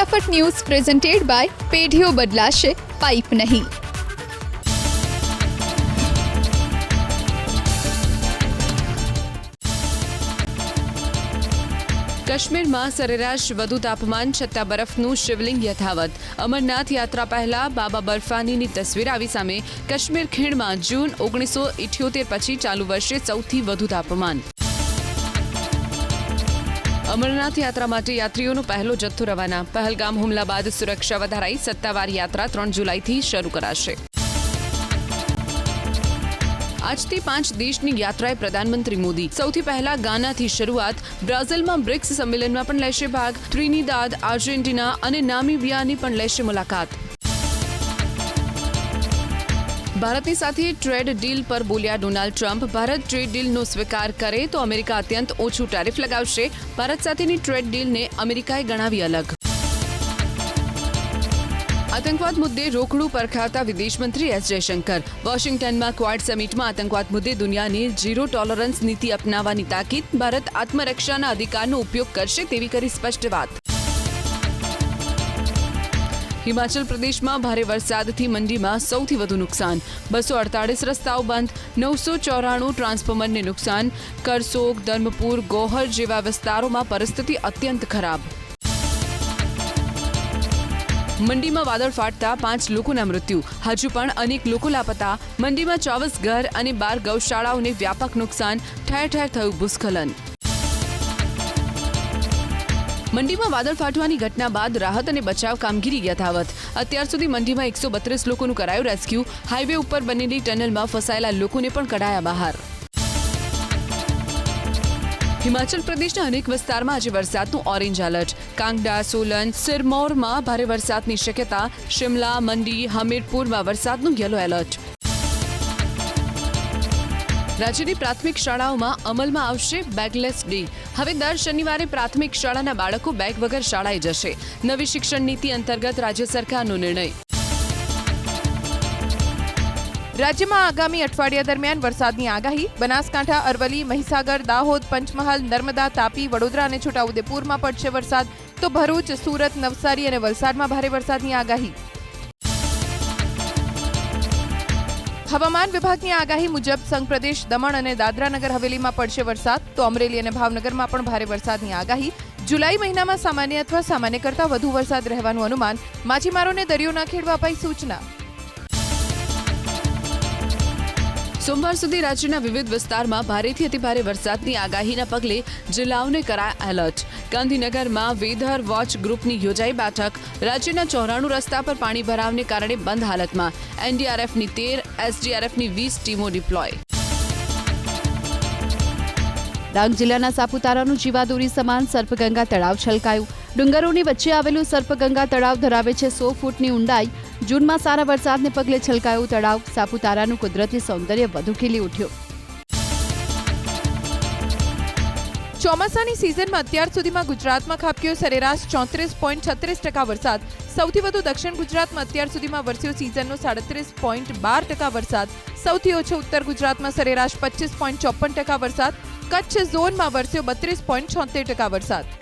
ફટાફટ news presented by પેઢીઓ બદલાશે, પાઇપ નહીં. કાશ્મીરમાં સરેરાશ વધુ તાપમાન છતાં બરફનું શિવલિંગ યથાવત. અમરનાથ યાત્રા પહેલા બાબા બર્ફાનીની તસવીર આવી સામે કાશ્મીર ખીણમાં જૂન ઓગણીસો ઇઠ્યોતેર પછી ચાલુ વર્ષે સૌથી વધુ તાપમાન. અમરનાથ યાત્રા માટે યાત્રીઓનો પહેલો જથ્થો રવાના. પહેલગામ હુમલા બાદ સુરક્ષા વધારાઈ સત્તાવાર યાત્રા ત્રણ જુલાઈથી શરૂ કરાશે. આજથી પાંચ દેશની યાત્રાએ પ્રધાનમંત્રી મોદી. સૌથી પહેલા ગાનાથી શરૂઆત બ્રાઝિલમાં બ્રિક્સ સંમેલનમાં પણ લેશે ભાગ. ત્રિનિદાદ, આર્જેન્ટિના અને નામીબિયાની પણ લેશે મુલાકાત. ભારતની સાથે ટ્રેડ ડીલ પર બોલ્યા ડોનાલ્ડ ટ્રમ્પ, ભારત ટ્રેડ ડીલનો સ્વીકાર કરે તો અમેરિકા અત્યંત ઓછું ટેરિફ લગાવશે. ભારત સાથેની ટ્રેડ ડીલને અમેરિકાએ ગણાવી અલગ. આતંકવાદ મુદ્દે રોકડું પરખાતા વિદેશમંત્રી એસ જયશંકર. વોશિંગ્ટનમાં ક્વાડ સમિટમાં આતંકવાદ મુદ્દે દુનિયાની ઝીરો ટોલરન્સ નીતિ અપનાવવાની તાકીદ. ભારત આત્મરક્ષાના અધિકારનો ઉપયોગ કરશે તેવી કરી સ્પષ્ટ વાત. હિમાચલ પ્રદેશમાં ભારે વરસાદથી મંડીમાં સૌથી વધુ નુકસાન. બસો અડતાળીસ રસ્તાઓ બંધ, નવસો ચોરાણું ટ્રાન્સફોર્મરને નુકસાન. કરસોગ, ધર્મપુર, ગોહર જેવા વિસ્તારોમાં પરિસ્થિતિ અત્યંત ખરાબ. મંડીમાં વાદળ ફાટતા પાંચ લોકોના મૃત્યુ. હજુ પણ અનેક લોકો લાપતા. મંડીમાં ચોવીસ ઘર અને બાર ગૌશાળાઓને વ્યાપક નુકસાન. ઠેર ઠેર થયું ભૂસ્ખલન. મંડીમાં વાદળ ફાટવાની ઘટના બાદ રાહત અને બચાવ કામગીરી યથાવત. અત્યાર સુધી મંડીમાં એકસો બત્રીસ લોકોનું કરાયું રેસ્ક્યુ. હાઈવે ઉપર બનેલી ટનલમાં ફસાયેલા લોકોને પણ કઢાયા બહાર. હિમાચલ પ્રદેશના અનેક વિસ્તારમાં આજે વરસાદનું ઓરેન્જ એલર્ટ. કાંગડા સોલન સિરમૌરમાં ભારે વરસાદની શક્યતા. શિમલા, મંડી, હમીરપુરમાં વરસાદનું યલો એલર્ટ. રાજ્યની પ્રાથમિક શાળાઓમાં અમલમાં આવશે બેગલેસ ડે. હવે દર શનિવારે પ્રાથમિક શાળાના બાળકો બેગ વગર શાળાએ જશે. નવી શિક્ષણ નીતિ અંતર્ગત રાજ્ય સરકારનો નિર્ણય. રાજ્યમાં આગામી અઠવાડિયા દરમિયાન વરસાદની આગાહી. બનાસકાંઠા, અરવલ્લી, મહીસાગર, દાહોદ, પંચમહાલ, નર્મદા, તાપી, વડોદરા અને છોટાઉદેપુરમાં પડશે વરસાદ. તો ભરૂચ, સુરત, નવસારી અને વલસાડમાં ભારે વરસાદની આગાહી. હવામાન વિભાગની આગાહી મુજબ સંઘ પ્રદેશ દમણ અને દાદરાનગર હવેલીમાં પડશે વરસાદ, તો અમરેલી અને ભાવનગરમાં પણ ભારે વરસાદની આગાહી. જુલાઈ મહિનામાં સામાન્ય અથવા સામાન્ય કરતાં વધુ વરસાદ રહેવાનું અનુમાન. માછીમારોને દરિયો ન ખેડવા અપાઈ સૂચના. સોમવાર સુધી રાજ્યના વિવિધ વિસ્તારમાં ભારેથી અતિભારે વરસાદની આગાહીના પગલે જિલ્લાઓને કરાયા એલર્ટ. ગાંધીનગરમાં વેધર વોચ ગ્રુપની યોજાઈ બેઠક. રાજ્યના ચોરાણું રસ્તા પર પાણી ભરાવને કારણે બંધ હાલતમાં. એનડીઆરએફની તેર, એસડીઆરએફની વીસ ટીમો ડિપ્લોય. ડાંગ જિલ્લાના સાપુતારાનું જીવાદોરી સમાન સર્પગંગા તળાવ છલકાયું. ડુંગરોની વચ્ચે આવેલું સર્પગંગા તળાવ ધરાવે છે સો ફૂટની ઊંડાઈ. જૂનમાં સારા વરસાદને પગલે છલકાયું તળાવ. સાપુતારાનું કુદરતી સૌંદર્ય વધુ ખીલી ઉઠ્યું. ચોમાસાની સિઝનમાં અત્યાર સુધીમાં ગુજરાતમાં ખાબક્યો સરેરાશ ચોત્રીસ પોઈન્ટ છત્રીસ ટકા વરસાદ. સૌથી વધુ દક્ષિણ ગુજરાતમાં અત્યાર સુધીમાં વરસ્યો સિઝનનો સાડત્રીસ પોઈન્ટ બાર ટકા વરસાદ. સૌથી ઓછો ઉત્તર ગુજરાતમાં સરેરાશ પચીસ પોઈન્ટ ચોપન ટકા વરસાદ. કચ્છ ઝોનમાં વરસ્યો બત્રીસ પોઈન્ટ છોતેર ટકા વરસાદ.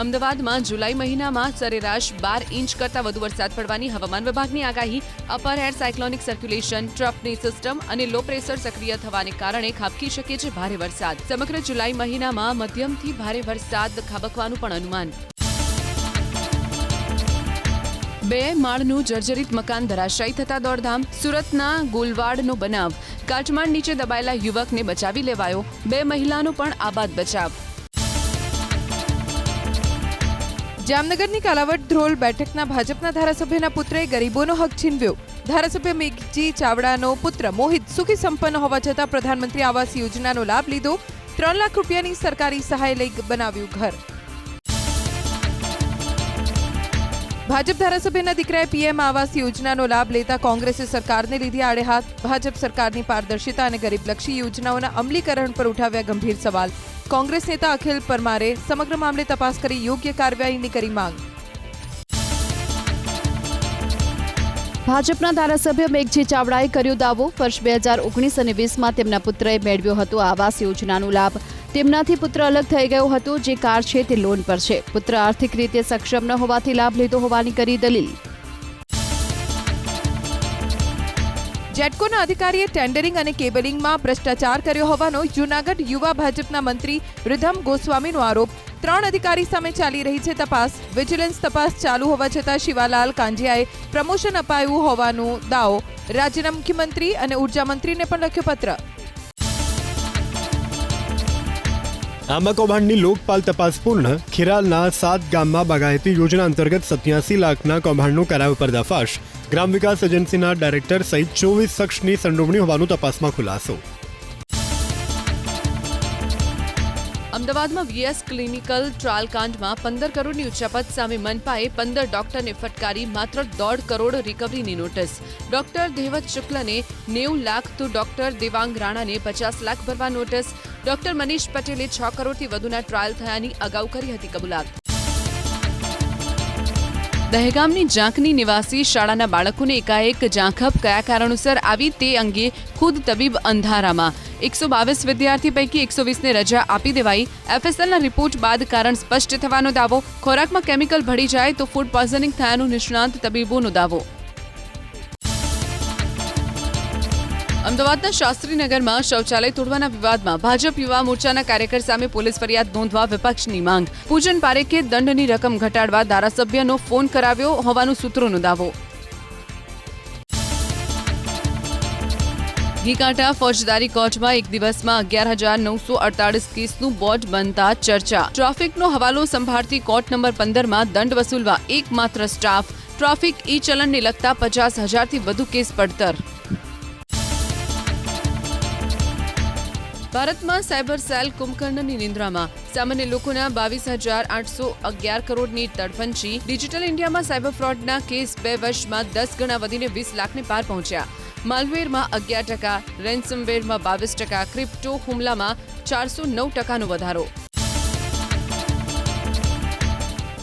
અમદાવાદમાં જુલાઈ મહિનામાં સરેરાશ બાર ઇંચ કરતાં વધુ વરસાદ પડવાની હવામાન વિભાગની આગાહી. અપર એર સાયક્લોનિક સર્ક્યુલેશન, ટ્રફની સિસ્ટમ અને લો પ્રેશર સક્રિય થવાને કારણે ખાબકી શકે છે ભારે વરસાદ. સમગ્ર જુલાઈ મહિનામાં મધ્યમથી ભારે વરસાદ ખાબકવાનું પણ અનુમાન. બે માળનું જર્જરિત મકાન ધરાશાયી થતા દોડધામ. સુરતના ગોલવાડનો બનાવ. કાટમાળ નીચે દબાયેલા યુવકને બચાવી લેવાયો. બે મહિલાનો પણ આબાદ બચાવ. જામનગરની કાલાવટ ધ્રોલ બેઠકના ભાજપના ધારાસભ્યના પુત્રએ ગરીબોનો હક છીનવ્યો. ધારાસભ્ય મેઘજી ચાવડાનો પુત્ર મોહિત સુખી સંપન્ન હોવા છતાં પ્રધાનમંત્રી આવાસ યોજનાનો લાભ લીધો. ત્રણ લાખ રૂપિયાની સરકારી સહાય લઈ બનાવ્યું ઘર. ભાજપ ધારાસભ્યના દીકરાએ પીએમ આવાસ યોજનાનો લાભ લેતા કોંગ્રેસે સરકારને લીધી આડે હાથ. ભાજપ સરકારની પારદર્શિતા અને ગરીબલક્ષી યોજનાઓના અમલીકરણ પર ઉઠાવ્યા ગંભીર સવાલ. કોંગ્રેસ નેતા અખિલ પરમારે સમગ્ર મામલે તપાસ કરી યોગ્ય કાર્યવાહીની કરી માંગ. ભાજપના ધારાસભ્ય મેઘજી ચાવડાએ કર્યો દાવો. વર્ષ બે હજાર ઓગણીસ અને વીસમાં તેમના પુત્રએ મેળવ્યો હતો આવાસ યોજનાનો લાભ. તેમનાથી પુત્ર અલગ થઈ ગયો હતો, જે કાર છે તે લોન પર છે. પુત્ર આર્થિક રીતે સક્ષમ ન હોવાથી લાભ લીધો હોવાની કરી દલીલ. જેટકોના અધિકારીએ ટેન્ડરિંગ અને કેબલિંગમાં ભ્રષ્ટાચાર કર્યો હોવાનો જૂનાગઢ યુવા ભાજપના મંત્રી રિધમ ગોસ્વામીનો આરોપ. ત્રણ અધિકારી સામે ચાલી રહી છે તપાસ. વિજિલન્સ તપાસ ચાલુ હોવા છતાં શિવાલાલ કાંજિયાએ પ્રમોશન અપાયું હોવાનો દાવો. રાજ્યના મુખ્યમંત્રી અને ઊર્જા મંત્રીને પણ લખ્યો પત્ર. આંબા કૌભાંડની લોકપાલ તપાસ પૂર્ણ. ખીરાલના સાત ગામમાં બાગાયતી યોજના અંતર્ગત સત્યાસી લાખના કૌભાંડનો કરાયો પર્દાફાશ. ગ્રામ વિકાસ એજન્સીના ડાયરેક્ટર સહિત ચોવીસ શખ્સની સંડોવણી હોવાનું તપાસમાં ખુલાસો. અમદાવાદમાં વીએસ ક્લિનિકલ ટ્રાયલ કાંડમાં પંદર કરોડની ઉચ્ચાપત સામે મનપાએ પંદર ડોક્ટરને ફટકારી માત્ર દોઢ કરોડ રિકવરીની નોટિસ. ડોક્ટર દેવત શુક્લને નેવું લાખ તો ડોક્ટર દેવાંગ રાણાને પચાસ લાખ ભરવા નોટિસ. ડોક્ટર મનીષ પટેલે છ કરોડથી વધુના ટ્રાયલ થયાની અગાઉ કરી હતી કબૂલાત. દહેગામની ઝાંખની નિવાસી શાળાના બાળકોને એકાએક ઝાંખપ કયા કારણોસર આવી તે અંગે ખુદ તબીબ અંધારામાં. એકસો બાવીસ વિદ્યાર્થી પૈકી એકસો વીસને રજા આપી દેવાઈ. એફએસએલના રિપોર્ટ બાદ કારણ સ્પષ્ટ થવાનો દાવો. ખોરાકમાં કેમિકલ ભળી જાય તો ફૂડ પોઈઝનિંગ થયાનો નિષ્ણાંત તબીબોનો દાવો. અમદાવાદના શાસ્ત્રીનગરમાં શૌચાલય તોડવાના વિવાદમાં ભાજપ યુવા મોરચાના કાર્યકર સામે પોલીસ ફરિયાદ નોંધવા વિપક્ષની માંગ. પૂજન પારેખે દંડની રકમ ઘટાડવા ધારાસભ્યનો ફોન કરાવ્યો હોવાનું સૂત્રોનો દાવો ઘીકાંઠા ફોજદારી કોર્ટમાં એક દિવસમાં અગિયાર હજાર નવસો અડતાળીસ કેસનું બોર્ડ બનતા ચર્ચા. ટ્રાફિકનો હવાલો સંભાળતી કોર્ટ નંબર પંદરમાં દંડ વસૂલવા એકમાત્ર સ્ટાફ. ટ્રાફિક ઈ ચલણને લગતા પચાસ હજારથી વધુ કેસ પડતર. ભારતમાં સાયબર સેલ કુંભકર્ણની નિંદ્રામાં સામાન્ય લોકોના બાવીસ હજાર આઠસો અગિયાર કરોડની તડફંચી. ડિજિટલ ઇન્ડિયામાં સાયબર ફ્રોડના કેસ બે વર્ષમાં દસ ગણા વધીને વીસ લાખને પાર પહોંચ્યા. માલવેરમાં અગિયાર ટકા, રેન્સમવેરમાં બાવીસ ટકા, ક્રિપ્ટો હુમલામાં ચારસો નવ ટકાનો વધારો.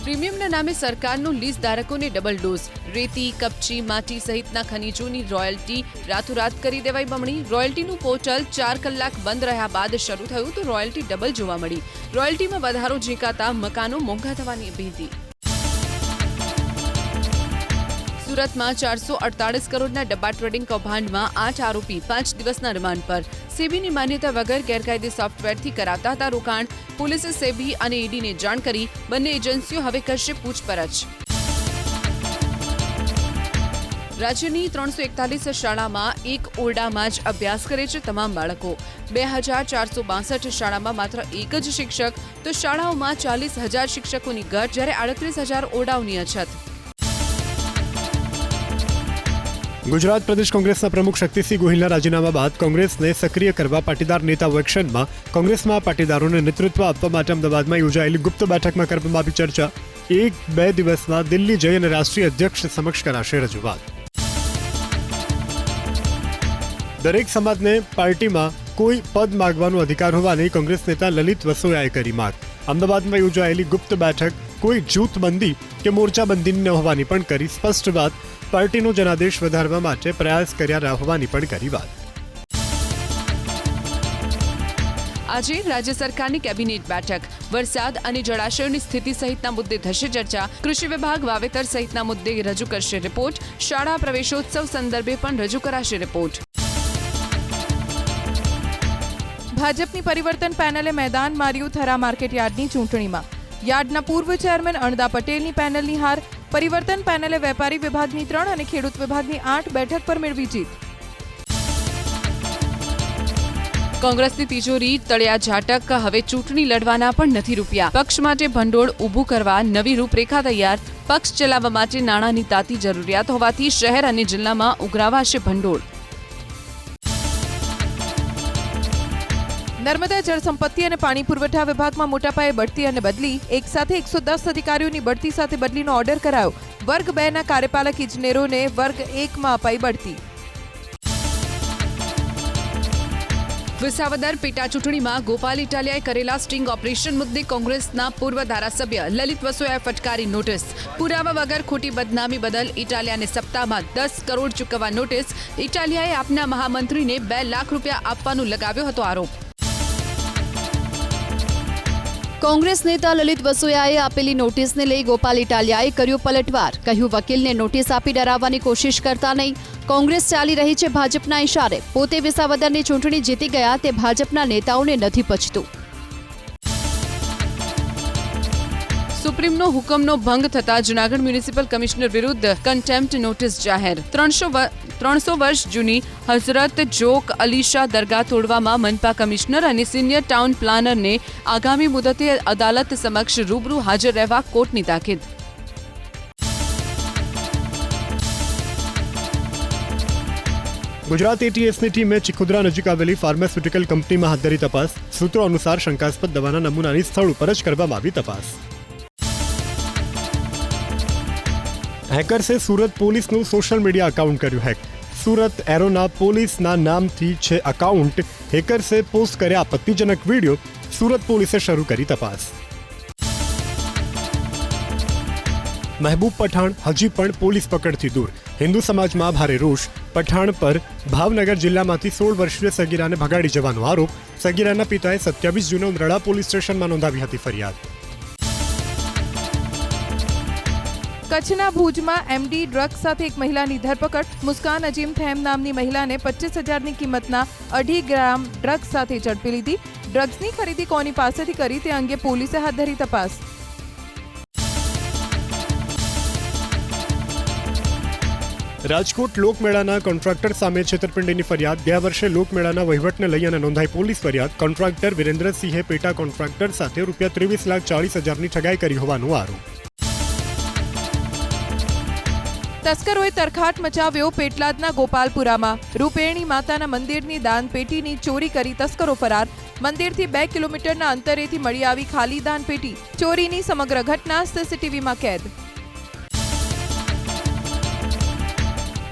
પ્રીમિયમના નામે સરકારનું લીઝ ધારકોને ડબલ ડોઝ રેતી, કપચી, માટી સહિતના ખનીજોની રોયલ્ટી રાતોરાત કરી દેવાઈ બમણી. રોયલ્ટીનું પોર્ટલ ચાર કલાક બંધ રહ્યા બાદ શરૂ થયું તો રોયલ્ટી ડબલ જોવા મળી. રોયલ્ટીમાં વધારો ઝીંકાતા મકાનો મોંઘા થવાની ભીતિ. સુરતમાં ચારસો અડતાળીસ કરોડના ડબ્બા ટ્રેડિંગ કૌભાંડમાં આઠ આરોપી પાંચ દિવસના રિમાન્ડ પર. સેબીની માન્યતા વગર ગેરકાયદે સોફ્ટવેરથી કરાવતા હતા રોકાણ. પોલીસે સેબી અને ઈડીને જાણ કરી બંને એજન્સીઓ હવે કરશે પૂછપરછ. રાજ્યની ત્રણસો એકતાલીસ શાળામાં એક ઓરડામાં જ અભ્યાસ કરે છે તમામ બાળકો. બે હજાર ચારસો બાસઠ શાળામાં માત્ર એક જ શિક્ષક, તો શાળાઓમાં ચાલીસ હજાર શિક્ષકોની ઘટ જ્યારે આડત્રીસ હજાર ઓરડાઓની અછત. ગુજરાત પ્રદેશ કોંગ્રેસના પ્રમુખ શક્તિસિંહ ગોહિલના રાજીનામા બાદ કોંગ્રેસને સક્રિય કરવા પાટીદાર નેતાઓ એક્શનમાં કોંગ્રેસમાં પાટીદારોને નેતૃત્વ આપવા માટે અમદાવાદમાં યોજાયેલી ગુપ્ત બેઠકમાં કરવામાં આવી ચર્ચા. એક, બે દિવસમાં દિલ્હી જઈ અને રાષ્ટ્રીય અધ્યક્ષ સમક્ષ કરાશે રજૂઆત. દરેક સમાજને પાર્ટીમાં કોઈ પદ માગવાનો અધિકાર હોવાની કોંગ્રેસ નેતા લલિત વસોયાએ કરી માંગ. અમદાવાદમાં યોજાયેલી ગુપ્ત બેઠક કોઈ જૂથબંધી કે મોરચાબંધી ન હોવાની પણ કરી સ્પષ્ટ વાત. પાર્ટીનો જનાદેશ વધારવા માટે પ્રયાસ કર્યા હોવાની પણ કરી વાત. આજે રાજ્ય સરકારની કેબિનેટ બેઠક. વરસાદ અને જળાશયોની સ્થિતિ સહિતના મુદ્દે થશે ચર્ચા. કૃષિ વિભાગ વાવેતર સહિતના મુદ્દે રજૂ કરશે રિપોર્ટ. શાળા પ્રવેશોત્સવ સંદર્ભે પણ રજૂ કરાશે રિપોર્ટ. ભાજપની પરિવર્તન પેનલે મેદાન માર્યું થરા માર્કેટ યાર્ડની ચૂંટણીમાં. યાર્ડના પૂર્વ ચેરમેન અણદા પટેલની પેનલની હાર પરિવર્તન પેનલે વેપારી વિભાગની ત્રણ અને ખેડૂત વિભાગની આઠ બેઠક પર મેળવી જીત. કોંગ્રેસની તિજોરી, તળિયા ઝાટક, હવે ચૂંટણી લડવાના પણ નથી રૂપિયા. પક્ષ માટે ભંડોળ ઊભું કરવા નવી રૂપરેખા તૈયાર. પક્ષ ચલાવવા માટે નાણાંની તાતી જરૂરિયાત હોવાથી શહેર અને જિલ્લામાં ઉઘરાવાશે ભંડોળ. નર્મદા જળ સંપત્તિ અને પાણી પુરવઠા વિભાગમાં મોટા પાયે બઢતી અને બદલી. એક સાથે એકસો દસ અધિકારીઓની બઢતી સાથે બદલીનો ઓર્ડર કરાયો. વર્ગ બે ના કાર્યપાલક ઇજનેરોને વર્ગ એકમાં અપાઈ બઢતી. વિસાવદર પેટા ચૂંટણીમાં ગોપાલ ઇટાલિયાએ કરેલા સ્ટિંગ ઓપરેશન મુદ્દે કોંગ્રેસના પૂર્વ ધારાસભ્ય લલિત વસોયાએ ફટકારી નોટિસ. પુરાવા વગર ખોટી બદનામી બદલ ઇટાલિયાને સપ્તાહમાં દસ કરોડ ચૂકવવા નોટિસ. ઇટાલિયાએ આપના મહામંત્રીને બે લાખ રૂપિયા આપવાનું લગાવ્યો હતો આરોપ. કોંગ્રેસ નેતા લલિત વસોયાએ આપેલી નોટિસને લઈ ગોપાલ ઇટાલિયાએ કર્યો પલટવાર. કહ્યું, વકીલને નોટિસ આપી ડરાવવાની કોશિશ કરતા નહીં. કોંગ્રેસ ચાલી રહી છે ભાજપના ઇશારે. પોતે વિસાવદરની ચૂંટણી જીતી ગયા તે ભાજપના નેતાઓને નથી પચતું સુપ્રીમનો હુકમનો ભંગ થતા જૂનાગઢ મ્યુનિસિપલ કમિશનર વિરુદ્ધ કન્ટેમ્પ્ટ નોટિસ જાહેર. ત્રણસો ત્રણસો વર્ષ જૂની હઝરત જોક અલીશા દરગાહ તોડવામાં મનપા કમિશનર અને સિનિયર ટાઉન પ્લાનરને આગામી મુદતે અદાલત સમક્ષ રૂબરૂ હાજર રહેવા કોર્ટની તાકીદ. ગુજરાત એટીએસની ટીમે ચિખુદરા નજીક આવેલી ફાર્માસ્યુટિકલ કંપનીમાં હાથ ધરી તપાસ. સૂત્રો અનુસાર શંકાસ્પદ દવાના નમૂનાની સ્થળ ઉપર જ કરવામાં આવી તપાસ. હેકર્સે સુરત પોલીસનું સોશિયલ મીડિયા અકાઉન્ટ કર્યું હેક સુરત એરોના પોલીસના નામથી છે અકાઉન્ટ હેકર્સે પોસ્ટ કર્યા આપત્તિજનક વીડિયો સુરત પોલીસે શરૂ કરી તપાસ મહેબૂબ પઠાણ હજી પણ પોલીસ પકડથી દૂર હિન્દુ સમાજમાં ભારે રોષ પઠાણ પર ભાવનગર જિલ્લામાંથી સોળ વર્ષીય સગીરાને ભગાડી જવાનો આરોપ સગીરાના પિતાએ સત્યાવીસ જૂને ઉમરાળા પોલીસ સ્ટેશનમાં નોંધાવી હતી ફરિયાદ। કચ્છના ભુજમાં એમડી ડ્રગ્સ સાથે એક મહિલાની ધરપકડ. મુસ્કાન અજીમ થેમ નામની મહિલાને પચીસ હજારની કિંમતના અઢી ગ્રામ ડ્રગ્સ સાથે ઝડપી લીધી. ડ્રગ્સની ખરીદી કોની પાસેથી કરી તે અંગે પોલીસે હાથ ધરી તપાસ. રાજકોટ લોકમેળાના કોન્ટ્રાક્ટર સામે છેતરપિંડીની ફરિયાદ. ગયા વર્ષે લોકમેળાના વહીવટને લઈ અને નોંધાઈ પોલીસ ફરિયાદ. કોન્ટ્રાક્ટર વિરેન્દ્રસિંહે પેટા કોન્ટ્રાક્ટર સાથે રૂપિયા ત્રેવીસ લાખ ચાળીસ હજારની ઠગાઈ કરી હોવાનો આરોપ. તસ્કરોએ તરખાટ મચાવ્યો પેટલાદના ગોપાલપુરામાં. રૂપેણી માતાના મંદિરની દાન પેટીની ચોરી કરી તસ્કરો ફરાર. મંદિરથી બે કિલોમીટરના અંતરેથી મળી આવી ખાલી દાન પેટી. ચોરીની સમગ્ર ઘટના સીસીટીવીમાં કેદ.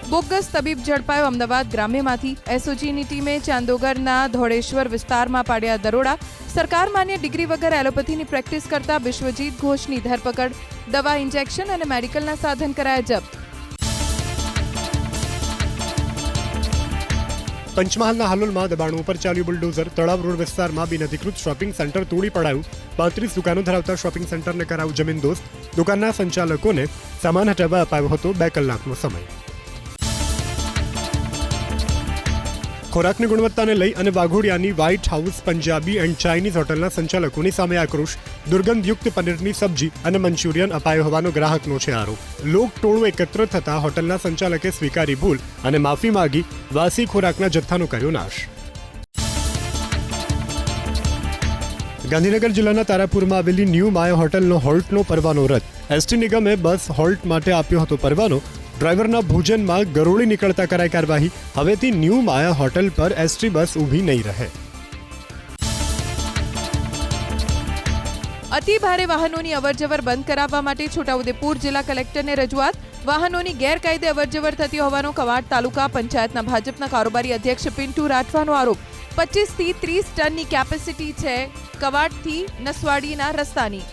બોગસ તબીબ ઝડપાયો અમદાવાદ ગ્રામ્યમાંથી. એસઓજીની ટીમે ચાંદોગરના ધોળેશ્વર વિસ્તારમાં પાડ્યા દરોડા. સરકાર માન્ય ડિગ્રી વગર એલોપેથીની પ્રેક્ટિસ કરતા વિશ્વજીત ઘોષની ધરપકડ. દવા ઇન્જેક્શન અને મેડિકલના સાધન કરાયા જપ્ત. પંચમહાલના હાલોલમાં દબાણો ઉપર ચાલ્યું બુલડોઝર. તળાવ રોડ વિસ્તારમાં બિનઅધિકૃત શોપિંગ સેન્ટર તોડી પડાયું. પાંત્રીસ દુકાનો ધરાવતા શોપિંગ સેન્ટરને કરાયું જમીન દોસ્ત. દુકાનના સંચાલકોને સામાન હટાવવા અપાયો હતો બે કલાકનો સમય. ખોરાકની ગુણવત્તાને લઈ અને વાઘોડિયાની White House Punjabi and Chinese હોટલના સંચાલકોની સામે આક્રોશ, દુર્ગંધયુક્ત પનીરની સબ્જી અને મંચુરિયન અપાયો હોવાનો ગ્રાહકનો છે આરોપ. લોક ટોળું એકત્ર થતા હોટલના સંચાલકે સ્વીકારી ભૂલ અને માફી માંગી વાસી ખોરાકના જથ્થાનો કર્યો નાશ. ગાંધીનગર જિલ્લાના તારાપુરમાં આવેલી ન્યૂ માય હોટલનો હોલ્ટનો પરવાનો રદ. એસટી નિગમે બસ હોલ્ટ માટે આપ્યો હતો પરવાનો ડ્રાઈવરના ભોજનમાં ગરોળી નીકળતા કરાઈ કાર્યવાહી. હવેથી ન્યૂ માયા હોટલ પર એસટી બસ ઊભી નહીં રહે. અતિ ભારે વાહનોની અવરજવર બંધ કરાવવા માટે છોટાઉદેપુર જિલ્લા કલેક્ટરને રજૂઆત. વાહનોની ગેરકાયદે અવરજવર થતી હોવાનો કવાડ તાલુકા પંચાયતના ભાજપના કારોબારી અધ્યક્ષ પિન્ટુ રાઠવાનો આરોપ. પચીસથી ત્રીસ ટનની કેપેસિટી છે કવાડથી નસવાડીના રસ્તાની.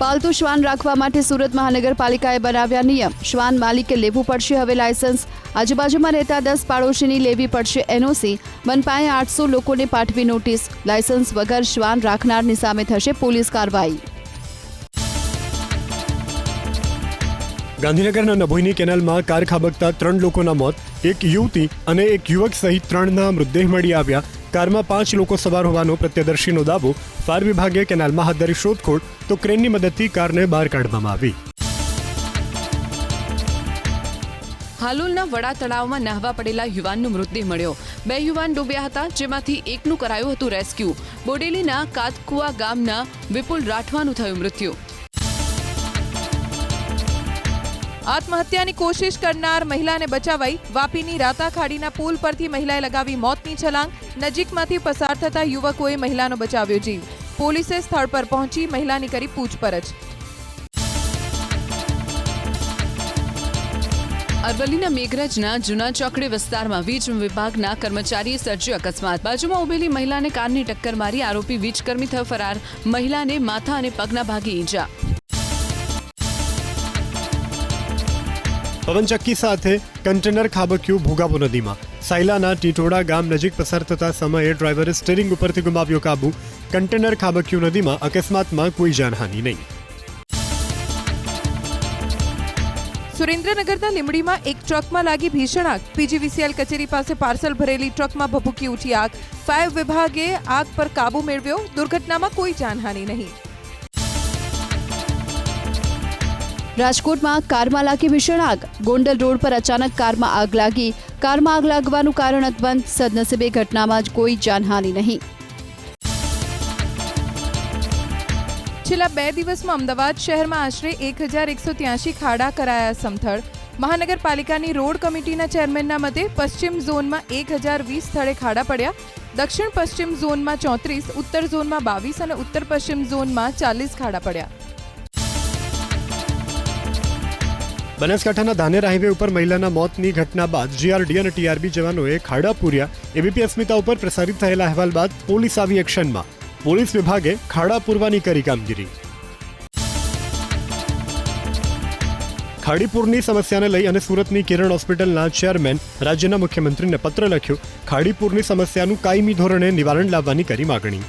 પાલતુ શ્વાન રાખવા માટે સુરત મહાનગરપાલિકાએ બનાવ્યા નિયમ. શ્વાન માલિકે લેવું પડશે, હવે લાયસન્સ. આજુબાજુમાં રહેતા દસ પાડોશીની લેવી પડશે એનઓસી. મનપાએ આઠસો લોકોને પાઠવી નોટિસ. લાયસન્સ વગર શ્વાન રાખનારની સામે થશે પોલીસ કાર્યવાહી. ગાંધીનગરના નભોઈની કેનાલમાં કાર ખાબકતા ત્રણ લોકોના મોત. એક યુવતી અને એક યુવક સહિત ત્રણના મૃતદેહ મળી આવ્યા. કારમાં પાંચ લોકો સવાર હોવાનો પ્રત્યદર્શીનો દાવો ફાયર વિભાગે કેનાલમાં હાથ ધરી શોધખોળ તો ક્રેનની મદદથી કારને બહાર કાઢવામાં આવી. હાલોલના વડા તળાવમાં નાહવા પડેલા યુવાનનો મૃતદેહ મળ્યો. બે યુવાન ડૂબ્યા હતા, જેમાંથી એકનું કરાયું હતું રેસ્ક્યુ. બોડેલીના કાતકુવા ગામના વિપુલ રાઠવાનું થયું મૃત્યુ. આત્મહત્યાની કોશિશ કરનાર મહિલાને બચાવાઈ વાપીની રાતાખાડીના પુલ પરથી મહિલાએ લગાવી મોતની છલાંગ. નજીકમાંથી પસાર થતા યુવકોએ મહિલાનો બચાવ્યો જીવ. પોલીસે સ્થળ પર પહોંચી મહિલાની કરી પૂછપરછ. અરવલ્લીના મેઘરજના જૂના ચોકડી વિસ્તારમાં વીજ વિભાગના કર્મચારીએ સર્જ્યો અકસ્માત. બાજુમાં ઉભેલી મહિલાને કારની ટક્કર મારી આરોપી વીજકર્મી થયો ફરાર. મહિલાને માથા અને પગના ભાગે ઈજા. પવનચક્કી સાથે કન્ટેનર ખાબક્યું ભોગાવો નદીમાં. સાયલાના ટીટોડા ગામ નજીક પસાર થતા સમયે ડ્રાઈવરે સ્ટેરિંગ ઉપરથી ગુમાવ્યો કાબુ. કન્ટેનર ખાબક્યું નદીમાં અકસ્માતમાં કોઈ જાનહાનિ નહીં. સુરેન્દ્રનગરના લીમડીમાં એક ટ્રકમાં લાગી ભીષણ આગ. પીજીવીસીએલ કચેરી પાસે પાર્સલ ભરેલી ટ્રકમાં ભભૂકી ઉઠી આગ. ફાયર વિભાગે આગ પર કાબુ મેળવ્યો. દુર્ઘટનામાં કોઈ જાનહાનિ નહીં. રાજકોટમાં કારમાં લાગી ભીષણ આગ. ગોંડલ રોડ પર અચાનક કારમાં આગ લાગી. કારમાં આગ લાગવાનું કારણ અકબંધ સદનસીબે ઘટનામાં જ કોઈ જાનહાનિ નહીં. છેલ્લા બે દિવસમાં અમદાવાદ શહેરમાં આશરે એક હજાર એકસો ત્યાસી ખાડા કરાયા સમથળ. મહાનગરપાલિકાની રોડ કમિટીના ચેરમેનના મતે પશ્ચિમ ઝોનમાં એક હજાર વીસ સ્થળે ખાડા પડ્યા. દક્ષિણ પશ્ચિમ ઝોનમાં ચોત્રીસ, ઉત્તર ઝોનમાં બાવીસ અને ઉત્તર પશ્ચિમ ઝોનમાં ચાલીસ ખાડા પડ્યા. બનાસકાંઠાના ધાનેરા હાઈવે ઉપર મહિલાના મોતની ઘટના બાદ જીઆરડી અને ટીઆરબી જવાનોએ ખાડા પૂર્યા. એબીપી અસ્મિતા ઉપર પ્રસારિત થયેલા અહેવાલ બાદ પોલીસ આવી એક્શનમાં. પોલીસ વિભાગે ખાડા પૂરવાની કરી કામગીરી. ખાડીપુરની સમસ્યાને લઈ અને સુરતની કિરણ હોસ્પિટલના ચેરમેન, રાજ્યના મુખ્યમંત્રીને પત્ર લખ્યો, ખાડીપુરની સમસ્યાનું કાયમી ધોરણે નિવારણ લાવવાની કરી માગણી.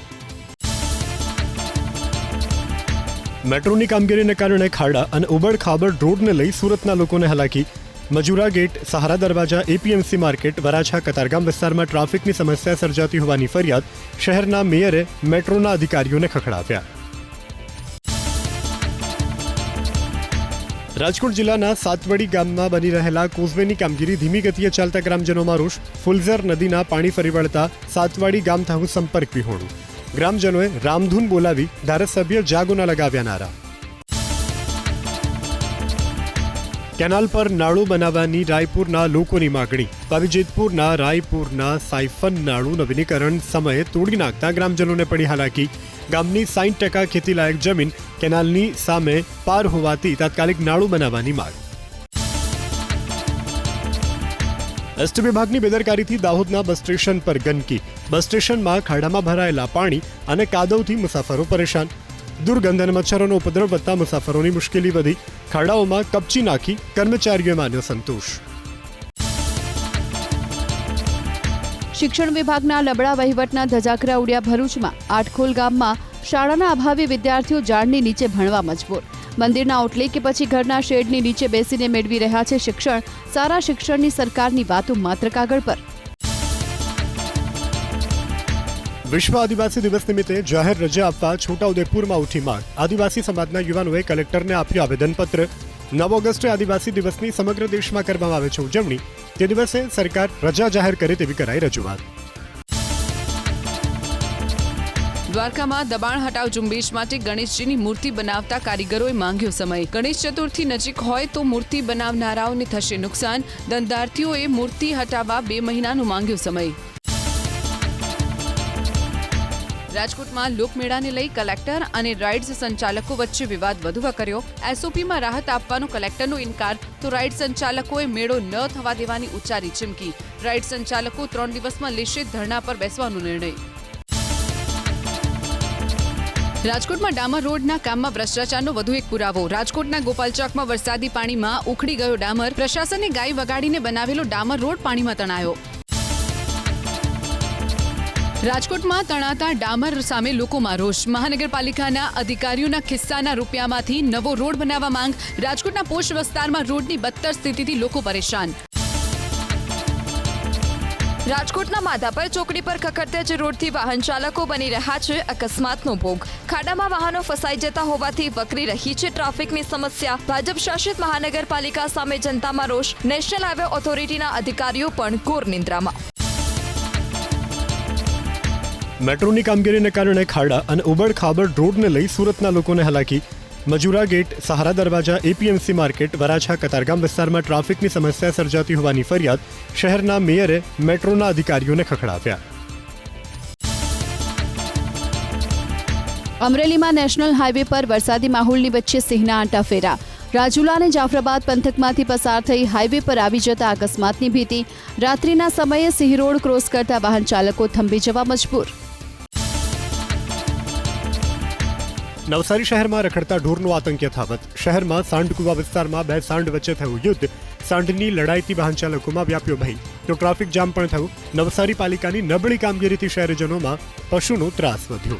મેટ્રોની કામગીરીને કારણે ખાડા અને ઉબડ ખાબડ રોડને લઈ સુરતના લોકોને હાલાકી. મજુરા ગેટ, સહારા દરવાજા, એપીએમસી માર્કેટ, વરાછા, કતારગામ વિસ્તારમાં ટ્રાફિકની સમસ્યા સર્જાતી હોવાની ફરિયાદ શહેરના મેયરે મેટ્રોના અધિકારીઓને ખખડાવ્યા. રાજકોટ જિલ્લાના સાતવડી ગામમાં બની રહેલા કોઝવેની કામગીરી ધીમી ગતિએ ચાલતા ગ્રામજનોમાં રોષ. ફુલઝર નદીના પાણી ફરી વળતા સાતવાડી ગામ થયું સંપર્ક વિહોણું. ગ્રામજનોએ રામધૂન બોલાવી ધારાસભ્ય જાગોના લગાવ્યા નારા. કેનાલ પર નાળું બનાવવાની રાયપુરના લોકોની માગણી. પાવીજેતપુરના રાયપુરના સાયફન નાળું નવીનીકરણ સમયે તોડી નાખતા ગ્રામજનોને પડી હાલાકી. ગામની સાઠ ટકા ખેતીલાયક જમીન કેનાલની સામે પાર હોવાથી તાત્કાલિક નાળું બનાવવાની માંગ. એસટી વિભાગની બેદરકારીથી દાહોદના બસ સ્ટેશન પર ગંદકી. બસ સ્ટેશનમાં ખાડામાં ભરાયેલા પાણી અને કાદવથી મુસાફરો પરેશાન. દુર્ગંધ અને મચ્છરોનો ઉપદ્રવ વધતા મુસાફરોની મુશ્કેલી વધી. ખાડાઓમાં કપચી નાખી કર્મચારીઓએ માન્યો સંતોષ. શિક્ષણ વિભાગના લબડા વહીવટના ધજાકરા ઉડ્યા ભરૂચમાં આઠખોલ ગામમાં શાળાના અભાવે વિદ્યાર્થીઓ ઝાડની નીચે ભણવા મજબૂર. મંદિરના ઓટલે કે પછી ઘરના શેડની નીચે બેસીને મેળવી રહ્યા છે શિક્ષણ. સારા શિક્ષણની સરકારની વાતો માત્ર કાગળ પર. વિશ્વ આદિવાસી દિવસ નિમિત્તે જાહેર રજા આપવા છોટાઉદેપુરમાં ઉઠી માંગ. આદિવાસી સમાજના યુવાનોએ કલેક્ટરને આપ્યું આવેદનપત્ર. નવ ઓગસ્ટે આદિવાસી દિવસની સમગ્ર દેશમાં કરવામાં આવે છે ઉજવણી. તે દિવસે સરકાર રજા જાહેર કરે તેવી કરાઈ રજૂઆત. દ્વારકામાં દબાણ હટાવ ઝુંબેશ માટે ગણેશજીની મૂર્તિ બનાવતા કારીગરોએ માંગ્યો સમય. ગણેશ ચતુર્થી નજીક હોય તો મૂર્તિ બનાવનારાઓને થશે નુકસાન. ધંધાર્થીઓએ મૂર્તિ હટાવવા બે મહિનાનો માંગ્યો સમય. રાજકોટમાં લોકમેળાને લઈ કલેક્ટર અને રાઇડ્સ સંચાલકો વચ્ચે વિવાદ વધુ વકર્યો એસઓપીમાં રાહત આપવાનો કલેક્ટરનો ઇનકાર, તો રાઇડ સંચાલકોએ મેળો ન થવા દેવાની ઉચ્ચારી ચીમકી. રાઇડ સંચાલકો ત્રણ દિવસમાં લેશે ધરણા પર બેસવાનો નિર્ણય. રાજકોટમાં ડામર રોડના કામમાં ભ્રષ્ટાચારનો વધુ એક પુરાવો. રાજકોટના ગોપાલચોકમાં વરસાદી પાણીમાં ઉખડી ગયો ડામર. પ્રશાસને ગાય વગાડીને બનાવેલો ડામર રોડ પાણીમાં તણાયો. રાજકોટમાં તણાતા ડામર સામે લોકોમાં રોષ. મહાનગરપાલિકાના અધિકારીઓના ખિસ્સાના રૂપિયામાંથી નવો રોડ બનાવવા માંગ. રાજકોટના પોષ વિસ્તારમાં રોડની બદતર સ્થિતિથી લોકો પરેશાન. રાજકોટના માધાપર ચોકડી પર ખખડતેજ રોડથી વાહન ચાલકો બની રહ્યા છે અકસ્માતનો ભોગ. ખાડામાં વાહનો ફસાઈ જતા હોવાથી વકરી રહી છે ટ્રાફિકની સમસ્યા. ભાજપ શાસિત મહાનગરપાલિકા સામે જનતામાં રોષ. નેશનલ હાઈવે ઓથોરિટીના અધિકારીઓ પણ ઘોર નિંદ્રામાં. મેટ્રોની કામગીરીને કારણે ખાડા અને ઉબડ ખાબડ રોડને લઈ સુરતના લોકોને હાલાકી. મજુરા ગેટ સહારા દરવાજા એપીએમસી માર્કેટ વરાછા કતારગામ વિસ્તારમાં ટ્રાફિકની સમસ્યા સર્જાતી હોવાની ફરિયાદ શહેરના મેયરે મેટ્રોના અધિકારીઓને ખખડાવ્યા. અમરેલીમાં નેશનલ હાઈવે પર વરસાદી માહોલની વચ્ચે સિંહના આંટા ફેરા. રાજુલા અને જાફરાબાદ પંથકમાંથી પસાર થઈ હાઈવે પર આવી જતા અકસ્માતની ભીતિ. રાત્રિના સમયે સિંહ રોડ ક્રોસ કરતા વાહન ચાલકો થંભી જવા મજબૂર. નવસારી શહેરમાં રખડતા ઢોરનો આતંક યથાવત. શહેરમાં સાંઢકુવા વિસ્તારમાં બે સાંઢ વચ્ચે થયું યુદ્ધ. સાંઢની લડાઈથી વાહન ચાલકોમાં વ્યાપ્યો ભય. તો ટ્રાફિક જામ પણ થયું. નવસારી પાલિકાની નબળી કામગીરીથી શહેરીજનોમાં પશુનો ત્રાસ વધ્યો.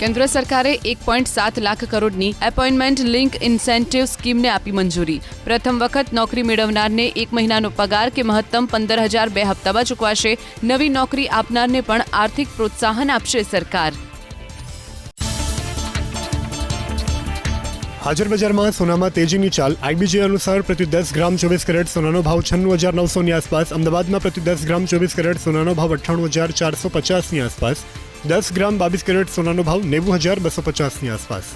કેન્દ્ર સરકારે એક પોઈન્ટ સાત લાખ કરોડની એપોઇન્ટમેન્ટ લિંક ઇન્સેન્ટિવ સ્કીમને આપી મંજૂરી. પ્રથમ વખત નોકરી મેળવનારને એક મહિનાનો પગાર કે મહત્તમ પંદર હજાર બે હપ્તામાં ચૂકવાશે. નવી નોકરી આપનારને પણ આર્થિક પ્રોત્સાહન આપશે સરકાર. હાજર બજારમાં સોનામાં તેજીની ચાલ. આઈબીજી અનુસાર પ્રતિ દસ ગ્રામ ચોવીસ કેરેટ સોનાનો ભાવ છન્નું હજાર નવસોની આસપાસ. અમદાવાદમાં પ્રતિ દસ ગ્રામ ચોવીસ કેરેટ સોનાનો ભાવ અઠ્ઠાણું હજાર ચારસો પચાસની આસપાસ. દસ ગ્રામ બાવીસ કેરેટ સોનાનો ભાવ નેવું હજાર બસો પચાસની આસપાસ.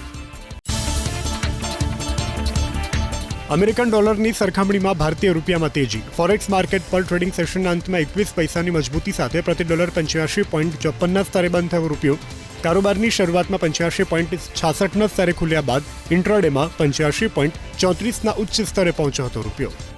અમેરિકન ડોલરની સરખામણીમાં ભારતીય રૂપિયામાં તેજી. ફોરેક્સ માર્કેટ પર ટ્રેડિંગ સેશનના અંતમાં એકવીસ પૈસાની મજબૂતી સાથે પ્રતિ ડોલર પંચ્યાસી પોઈન્ટ ચોપનના સ્તરે બંધ થયો રૂપિયો. કારોબારની શરૂઆતમાં પંચ્યાસી પોઈન્ટ છાસઠના સ્તરે ખુલ્યા બાદ ઇન્ટ્રાડેમાં પંચ્યાસી પોઈન્ટ ચોત્રીસના ઉચ્ચ સ્તરે પહોંચ્યો હતો રૂપિયો.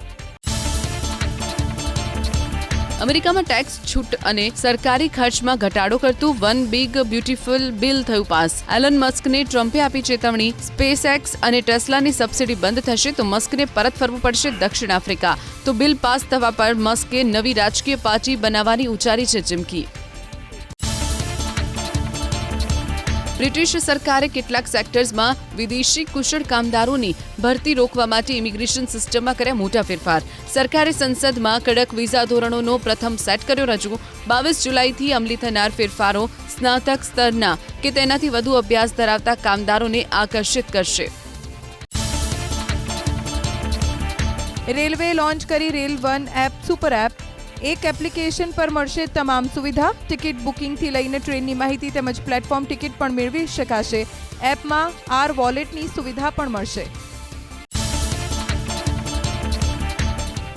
અમેરિકામાં ટેક્સ છૂટ અને સરકારી ખર્ચમાં ઘટાડો કરતું વન બિગ બ્યુટીફુલ બિલ થયું પાસ. એલન મસ્કને ટ્રમ્પે આપી ચેતવણી. સ્પેસ એક્સ અને ટેસ્લાની સબસિડી બંધ થશે તો મસ્કને પરત ફરવું પડશે દક્ષિણ આફ્રિકા. તો બિલ પાસ થવા પર મસ્કે નવી રાજકીય પાર્ટી બનાવવાની ઉચ્ચારી છે ચીમકી. બ્રિટિશ સરકારે કેટલાક સેક્ટર્સમાં વિદેશી કુશળ કામદારોની ભરતી રોકવા માટે ઇમિગ્રેશન સિસ્ટમમાં કર્યા મોટા ફેરફાર. સરકારે સંસદમાં કડક વિઝા ધોરણોનો પ્રથમ સેટ કર્યો રજૂ. બાવીસ જુલાઈથી અમલી થનાર ફેરફારો સ્નાતક સ્તરના કે તેનાથી વધુ અભ્યાસ ધરાવતા કામદારોને આકર્ષિત કરશે. રેલવે લોન્ચ કરી rail one app, super app. એક એપ્લિકેશન પર મળશે તમામ સુવિધા. ટિકિટ બુકિંગથી લઈને ટ્રેનની માહિતી તેમજ પ્લેટફોર્મ ટિકિટ પણ મેળવી શકાશે. એપમાં આર વોલેટની સુવિધા પણ મળશે.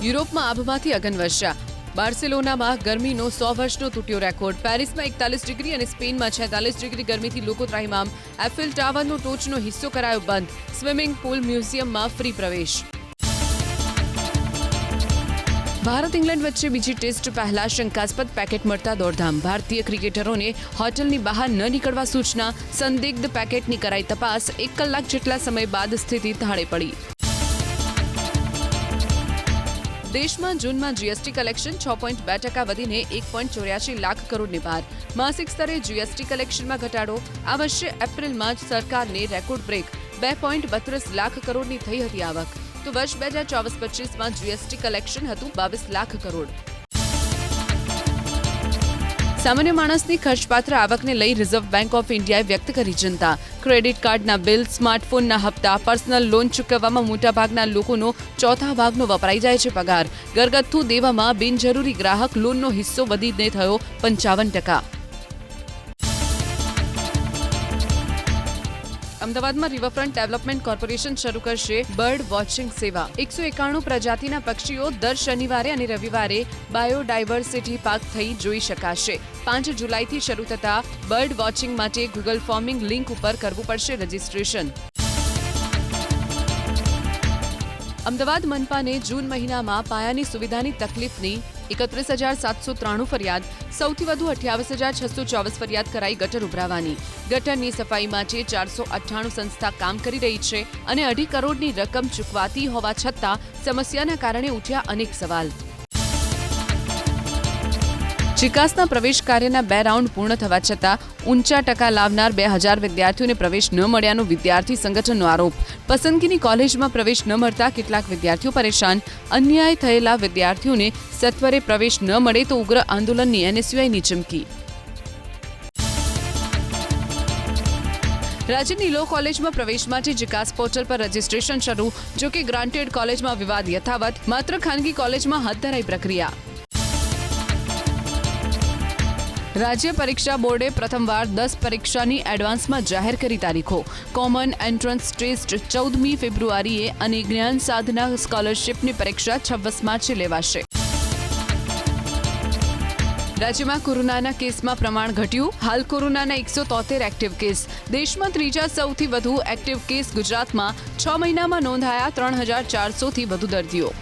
યુરોપમાં આભમાંથી અગનવર્ષા બાર્સેલોનામાં ગરમીનો સો વર્ષનો તૂટ્યો રેકોર્ડ. પેરિસમાં એકતાલીસ ડિગ્રી અને સ્પેનમાં છેતાલીસ ડિગ્રી ગરમીથી લોકો ત્રાહિમામ. એફિલ ટાવરનો ટોચનો હિસ્સો કરાયો બંધ. સ્વિમિંગ પુલ મ્યુઝિયમમાં ફ્રી પ્રવેશ. ભારત ઇંગ્લેન્ડ વચ્ચે બીજી ટેસ્ટ પહેલા શંકાસ્પદ પેકેટ મળતા દોડધામ. ભારતીય ક્રિકેટરોને હોટલની બહાર ન નીકળવા સૂચના, સંદિગ્ધ પેકેટની કરાઈ તપાસ, એક કલાક જેટલા સમય બાદ સ્થિતિ થાળે પડી. દેશમાં જૂનમાં જીએસટી કલેક્શન છ પોઈન્ટ બે ટકા વધીને એક પોઈન્ટ ચોર્યાસી લાખ કરોડની પાર. માસિક સ્તરે જીએસટી કલેક્શનમાં ઘટાડો. આ વર્ષે એપ્રિલમાં જ સરકારને રેકોર્ડ બ્રેક બે પોઈન્ટ બત્રીસ લાખ કરોડની થઈ હતી આવક. તો વર્ષ બે હજાર ચોવીસ પચીસમાં જીએસટી કલેક્શન હતું બાવીસ લાખ કરોડ. સામાન્ય માણસની ખર્ચપાત્ર આવકને લઈ રિઝર્વ બેંક ઓફ ઇન્ડિયાએ વ્યક્ત કરી ચિંતા ક્રેડિટ કાર્ડના બિલ સ્માર્ટફોનના હપ્તા પર્સનલ લોન ચૂકવવામાં મોટાભાગના લોકોનો ચોથા ભાગનો વપરાઈ જાય છે પગાર. ઘરગથ્થુ દેવામાં બિનજરૂરી ગ્રાહક લોનનો હિસ્સો વધીને થયો પંચાવન ટકા. અમદાવાદમાં રિવરફ્રન્ટ ડેવલપમેન્ટ કોર્પોરેશન શરૂ કરશે બર્ડ વોચિંગ સેવા. એકસો એકાણું પ્રજાતિના પક્ષીઓ દર શનિવારે અને રવિવારે બાયોડાયવર્સિટી પાર્ક થઈ જોઈ શકાશે. પાંચ જુલાઈથી શરૂ થતા બર્ડ વોચિંગ માટે ગૂગલ ફોર્મિંગ લિંક ઉપર કરવું પડશે રજીસ્ટ્રેશન. અમદાવાદ મનપાને જૂન મહિનામાં પાયાની સુવિધાની તકલીફની એકત્રીસ હજાર સાતસો ત્રાણું ફરિયાદ સૌથી વધુ અઠ્યાવીસ હજાર છસો ચોવીસ ફરિયાદ કરાઈ ગટર ઉભરાવાની. ગટરની સફાઈ માટે ચારસો અઠ્ઠાણું સંસ્થા કામ કરી રહી છે અને અઢી કરોડની રકમ ચૂકવાતી હોવા છતાં સમસ્યાના કારણે ઉઠ્યા અનેક સવાલ. ચિકાસના પ્રવેશ કાર્યના બે રાઉન્ડ પૂર્ણ થવા છતાં ઊંચા ટકા લાવનાર બે હજાર વિદ્યાર્થીઓને પ્રવેશ ન મળ્યાનો વિદ્યાર્થી સંગઠનનો આરોપ. પસંદગીની કોલેજમાં પ્રવેશ ન મળતા કેટલાક વિદ્યાર્થીઓ પરેશાન. અન્યાય થયેલા વિદ્યાર્થીઓને સત્વરે પ્રવેશ ન મળે તો ઉગ્ર આંદોલનની એનએસયુઆઈની ચીમકી. રાજ્યની લો કોલેજમાં પ્રવેશ માટે જીકાસ પોર્ટલ પર રજીસ્ટ્રેશન શરૂ જો કે ગ્રાન્ટેડ કોલેજમાં વિવાદ યથાવત, માત્ર ખાનગી કોલેજમાં હાથ ધરાઈ પ્રક્રિયા. રાજ્ય પરીક્ષા બોર્ડે પ્રથમવાર દસ પરીક્ષાની એડવાન્સમાં જાહેર કરી તારીખો. કોમન એન્ટ્રન્સ ટેસ્ટ ચૌદમી ફેબ્રુઆરીએ અને જ્ઞાન સાધના સ્કોલરશીપની પરીક્ષા છવ્વીસ માર્ચે લેવાશે. રાજ્યમાં કોરોનાના કેસમાં પ્રમાણ ઘટ્યું. હાલ કોરોનાના એકસો તોતેર એક્ટિવ કેસ દેશમાં ત્રીજા સૌથી વધુ એક્ટિવ કેસ ગુજરાતમાં છ મહિનામાં નોંધાયા ત્રણ હજાર ચારસોથી વધુ દર્દીઓ.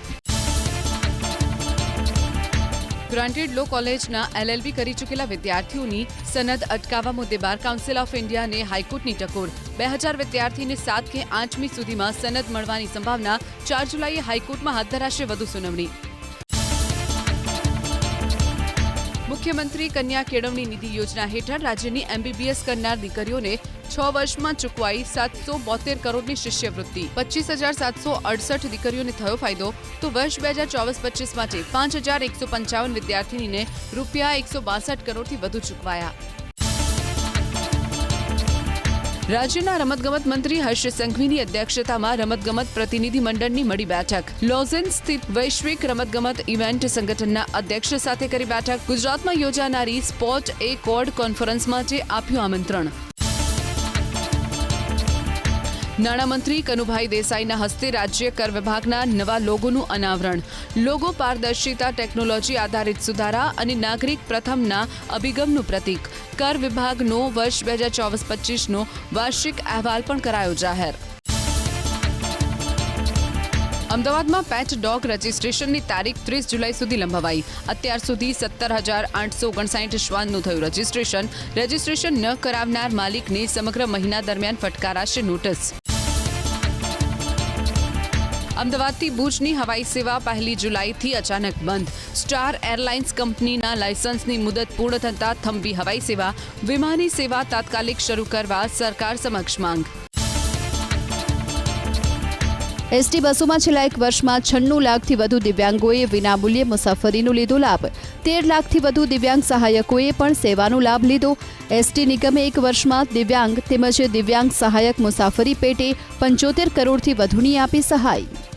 ગ્રાન્ટેડ લો કોલેજના એલએલબી કરી ચૂકેલા વિદ્યાર્થીઓની સનદ અટકાવવા મુદ્દે બાર કાઉન્સિલ ઓફ ઇન્ડિયાને હાઈકોર્ટની ટકોર. બે હજાર વિદ્યાર્થીને સાત કે આઠમી સુધીમાં સનદ મળવાની સંભાવના ચાર જુલાઈએ હાઈકોર્ટમાં હાથ ધરાશે વધુ સુનાવણી. મુખ્યમંત્રી કન્યા કેળવણી નિધિ યોજના હેઠળ રાજ્યની એમબીબીએસ કરનાર દીકરીઓને છ વર્ષમાં ચૂકવાઈ સાતસો બોતેર કરોડની શિષ્યવૃત્તિ. પચીસ હજાર સાતસો અડસઠ દીકરીઓને થયો ફાયદો. તો વર્ષ બે હજાર ચોવીસ પચીસ માટે પાંચ હજાર એકસો પંચાવન વિદ્યાર્થીનીને રૂપિયા એકસો બાસઠ કરોડથી વધુ ચૂકવાયા. રાજ્યના રમતગમત મંત્રી હર્ષ સંઘવીની અધ્યક્ષતામાં રમતગમત પ્રતિનિધિ મંડળની મળી બેઠક. લોઝેન સ્થિત વૈશ્વિક રમતગમત ઇવેન્ટ સંગઠનના અધ્યક્ષ સાથે કરી બેઠક. ગુજરાતમાં યોજાનારી સ્પોર્ટ એ કોડ કોન્ફરન્સ માટે આપ્યું આમંત્રણ. નાણામંત્રી કનુભાઈ દેસાઈના હસ્તે રાજ્ય કર વિભાગના નવા લોગોનું અનાવરણ. લોગો પારદર્શિતા, ટેકનોલોજી આધારિત સુધારા અને નાગરિક પ્રથમના અભિગમનું પ્રતીક. કર વિભાગનો વર્ષ બે હજાર ચોવીસ પચીસનો વાર્ષિક અહેવાલ પણ કરાયો જાહેર. અમદાવાદમાં પેટ ડોગ રજીસ્ટ્રેશનની તારીખ ત્રીસ જુલાઈ સુધી લંબાવાઈ. અત્યાર સુધી સત્તર હજાર આઠસો ઓગણસાઠ શ્વાનનું થયું રજીસ્ટ્રેશન રજીસ્ટ્રેશન ન કરાવનાર માલિકને સમગ્ર મહિના દરમિયાન ફટકારાશે નોટિસ અમદાવાદથી ભુજની હવાઈ સેવા પહેલી જુલાઈથી અચાનક બંધ. સ્ટાર એરલાઇન્સ કંપનીના લાયસન્સની મુદત પૂર્ણ થતાં થંભી હવાઈ સેવા, વિમાની સેવા તાત્કાલિક શરૂ કરવા સરકાર સમક્ષ માંગ. એસટી બસોમાં છેલ્લા એક વર્ષમાં છન્નું લાખથી વધુ દિવ્યાંગોએ વિનામૂલ્યે મુસાફરીનો લીધો લાભ. તેર લાખથી વધુ દિવ્યાંગ સહાયકોએ પણ સેવાનો લાભ લીધો. એસટી નિગમે એક વર્ષમાં દિવ્યાંગ તેમજ દિવ્યાંગ સહાયક મુસાફરી પેટે પંચોતેર કરોડથી વધુની આપી સહાય.